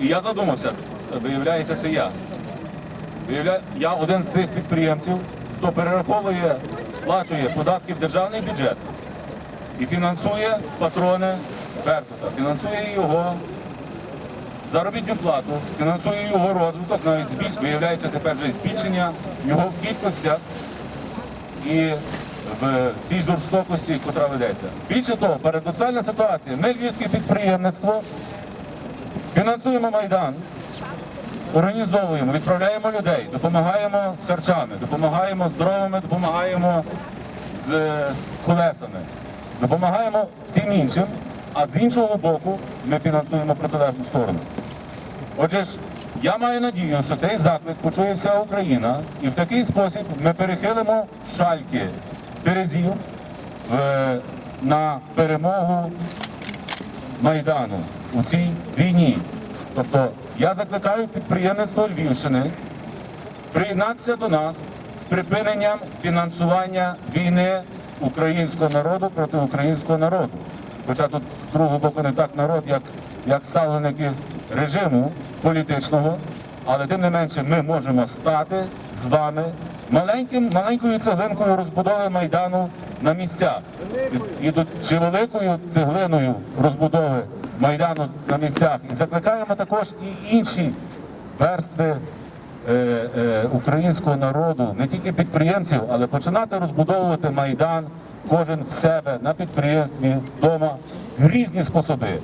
І я задумався, виявляється, це я. Я один з цих підприємців, хто перераховує, сплачує податки в державний бюджет і фінансує патрони Беркута, фінансує його заробітну плату, фінансує його розвиток, навіть збільш... виявляється тепер вже збільшення його в кількостях і в цій жорстокості, яка ведеться. Більше того, парадоксальна ситуація. Ми львівське підприємництво фінансуємо Майдан, організовуємо, відправляємо людей, допомагаємо з харчами, допомагаємо з дровами, допомагаємо з е, колесами, допомагаємо всім іншим, а з іншого боку ми фінансуємо протилежну сторону. Отже ж, я маю надію, що цей заклик почує вся Україна, і в такий спосіб ми перехилимо шальки Терезів на перемогу Майдану у цій війні. Тобто я закликаю підприємництво Львівщини приєднатися до нас з припиненням фінансування війни українського народу проти українського народу. Хоча тут з другого боку не так народ, як, як ставленики режиму політичного, але тим не менше ми можемо стати з вами маленьким, маленькою цеглинкою розбудови Майдану на місцях. І, і чи великою цеглиною розбудови Майдану на місцях. І закликаємо також і інші верстви е, е, українського народу, не тільки підприємців, але починати розбудовувати майдан кожен в себе на підприємстві, вдома в різні способи.